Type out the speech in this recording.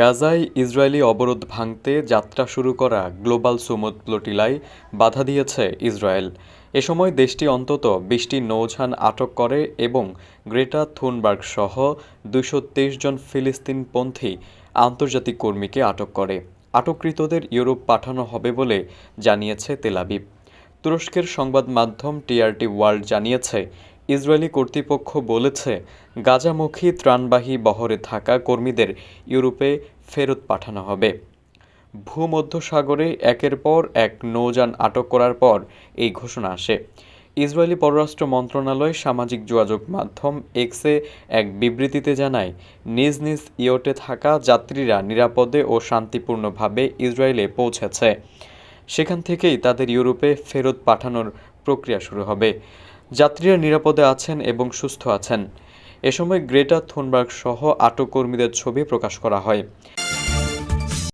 গাজায় ইসরায়েলি অবরোধ ভাঙতে যাত্রা শুরু করা গ্লোবাল সুমুদ প্লোটিলায় বাধা দিয়েছে ইসরায়েল। এ সময় দেশটি অন্তত বিশটি নৌযান আটক করে এবং গ্রেটা থুনবার্গ সহ দুশো জন ফিলিস্তিনপন্থী আন্তর্জাতিক কর্মীকে আটক করে। আটককৃতদের ইউরোপ পাঠানো হবে বলে জানিয়েছে তেলাবিব তুরস্কের সংবাদ মাধ্যম টিআরটি ওয়ার্ল্ড জানিয়েছে ইসরায়েলি কর্তৃপক্ষ বলেছে, গাজামুখী ত্রাণবাহী বহরে থাকা কর্মীদের ইউরোপে ফেরত পাঠানো হবে। ভূমধ্যসাগরে একের পর এক নৌযান আটক করার পর এই ঘোষণা আসে। ইসরায়েলি পররাষ্ট্র মন্ত্রণালয় সামাজিক যোগাযোগ মাধ্যম এক্সে এক বিবৃতিতে জানায়, নিজ নিজ ইয়টে থাকা যাত্রীরা নিরাপদে ও শান্তিপূর্ণভাবে ইসরায়েলে পৌঁছেছে। সেখান থেকেই তাদের ইউরোপে ফেরত পাঠানোর প্রক্রিয়া শুরু হবে। যাত্রীরা নিরাপদে আছেন এবং সুস্থ আছেন। এ সময় গ্রেটা থুনবার্গ সহ আটক কর্মীদের ছবি প্রকাশ করা হয়।